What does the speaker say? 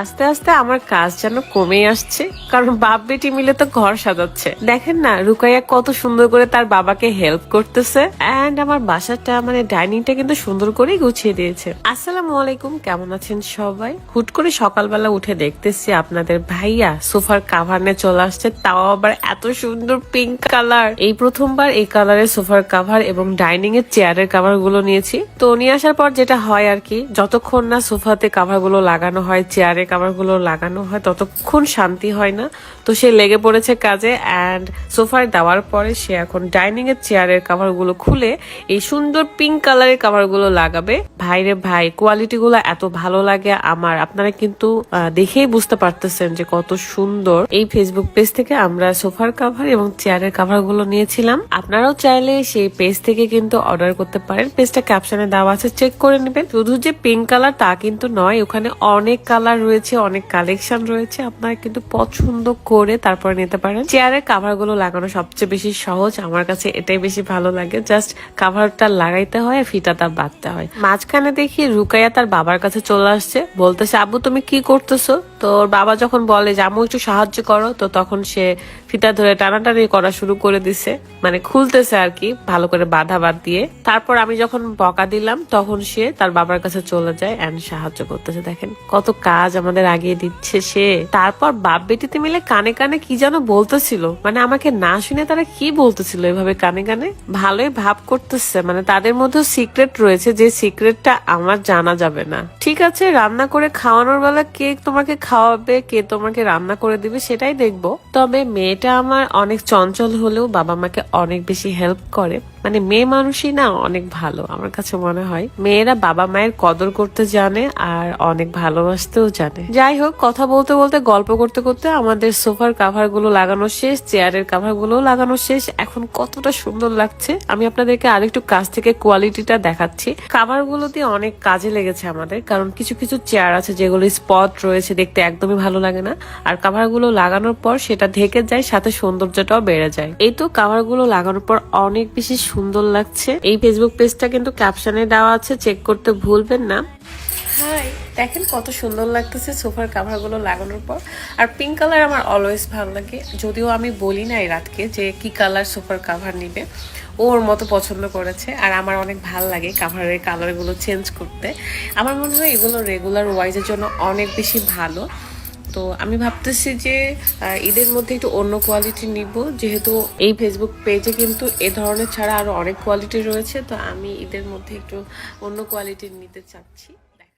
আস্তে আস্তে আমার কাজ যেন কমে আসছে, কারণ বাপ বেটি মিলে তো ঘর সাজাচ্ছে। দেখেন না, রুকাইয়া কত সুন্দর করে তার বাবাকে হেল্প করতেছে এন্ড আমার বাসাটা মানে ডাইনিংটা কিন্তু সুন্দর করেই গুছিয়ে দিয়েছে। আসসালামু আলাইকুম, কেমন আছেন সবাই? হুট করে সকালবেলা উঠে দেখতেছি আপনাদের ভাইয়া সোফার কাভার নিয়ে চলে আসছে, তাও আবার এত সুন্দর পিঙ্ক কালার এই প্রথমবার এই কালারের সোফার কাভার এবং ডাইনিং এর চেয়ারের কাভারগুলো নিয়েছি। তো নিয়ে আসার পর যেটা হয় আর কি, যতক্ষণ না সোফাতে কাভারগুলো লাগানো হয় চেয়ারে কাভারগুলো লাগানো হয়, ততক্ষণ শান্তি হয় না। তো সে লেগে পড়েছে কাজে অ্যান্ড সোফায় দেওয়ার পরে সে এখন ডাইনিং এর চেয়ারের কাভারগুলো খুলে এই সুন্দর পিঙ্ক কালারের কাভারগুলো লাগাবে ভাইরে ভাই কোয়ালিটি গুলো এত ভালো লাগে আমার। আপনারা কিন্তু দেখেই বুঝতে পারতেছেন যে কত সুন্দর। এই ফেসবুক পেজ থেকে আমরা সোফার কাভার এবং চেয়ারের কাভারগুলো নিয়েছিলাম। আপনারাও চাইলে সেই পেজ থেকে কিন্তু অর্ডার করতে পারেন। পেজটা ক্যাপশনে দেওয়া আছে চেক করে নেবেন। শুধু যে পিঙ্ক কালার তা কিন্তু নয়, ওখানে অনেক কালার রয়েছে অনেক কালেকশন রয়েছে। আপনারা কিন্তু পছন্দ করে তারপরে নিতে পারেন। চেয়ারের কাভারগুলো লাগানো সবচেয়ে বেশি সহজ। আমার কাছে এটাই বেশি ভালো লাগে। জাস্ট কাভারটা লাগাইতে হয় আর ফিতাটা বাঁধতে হয়। মাঝখানে দেখি রুকাইয়া তার বাবার কাছে চলে আসছে। বলতেছে, আব্বু, তুমি কি করতেছো? তোর বাবা যখন বলে যে, আম্মু, একটু সাহায্য করো, তো তখন সে ফিতা ধরে টানাটানি করা শুরু করে দিছে। মানে খুলতেছে আর কি, ভালো করে বাধা বাদ দিয়ে। তারপর আমি যখন বকা দিলাম, তখন সে তার বাবার কাছে চলে যায় এন্ড সাহায্য করতেছে। দেখেন কত কাজ আমাদের আগিয়ে দিচ্ছে সে। তারপর বাপ বেটিতে মিলে কানে কানে কি যেন বলতেছিল। মানে আমাকে না শুনে তারা কি বলতেছিল এভাবে কানে কানে? ভালোই ভাব করতেছে। মানে তাদের মধ্যে সিক্রেট রয়েছে যে সিক্রেটটা আমার জানা যাবে না। ঠিক আছে, রান্না করে খাওয়ানোর বেলা কে তোমাকে খাওয়াবে, কে তোমাকে রান্না করে দিবে সেটাই দেখব। তবে মেয়েটা আমার অনেক চঞ্চল হলেও বাবা মাকে অনেক বেশি হেল্প করে। মানে মেয়ে মানুষই না অনেক ভালো, আমার কাছে মনে হয়। মেয়েরা বাবা মায়ের কদর করতে জানে আর অনেক ভালোবাসতেও জানে। যাই হোক, কথা বলতে বলতে, গল্প করতে করতে আমাদের সোফার কাভারগুলো লাগানো শেষ, চেয়ারের কাভারগুলো লাগানো শেষ। এখন কতটা সুন্দর লাগছে। আমি আপনাদেরকে আরেকটু কাছ থেকে কোয়ালিটিটা দেখাচ্ছি। কাভারগুলো দিয়ে অনেক কাজে লেগেছে আমাদের, কারণ কিছু কিছু চেয়ার আছে যেগুলো স্পট রয়েছে, দেখতে একদমই ভালো লাগে না। আর কাভারগুলো লাগানোর পর সেটা ঢেকে যায়, সাথে সৌন্দর্যটাও বেড়ে যায়। এই তো কাভারগুলো লাগানোর পর অনেক বেশি সুন্দর লাগছে। এই ফেসবুক পেজটা কিন্তু ক্যাপশনে দেওয়া আছে চেক করতে ভুলবেন না। দেখেন কত সুন্দর লাগতেছে সোফার কাভারগুলো লাগানোর পর। আর পিঙ্ক কালার আমার অলওয়েজ ভালো লাগে। যদিও আমি বলি না এই রাতকে যে কি কালার সোফার কাভার নিবে। ওর মতো পছন্দ করেছে আর আমার অনেক ভালো লাগে কাভারের কালারগুলো চেঞ্জ করতে। আমার মনে হয় এগুলো রেগুলার ওয়াইজের জন্য অনেক বেশি ভালো। তো আমি ভাবতেছি যে ঈদের মধ্যে একটু অন্য কোয়ালিটি নিব। যেহেতু এই ফেসবুক পেজে কিন্তু এ ধরনের ছাড়া আরও অনেক কোয়ালিটি রয়েছে, তো আমি ঈদের মধ্যে একটু অন্য কোয়ালিটির নিতে চাচ্ছি।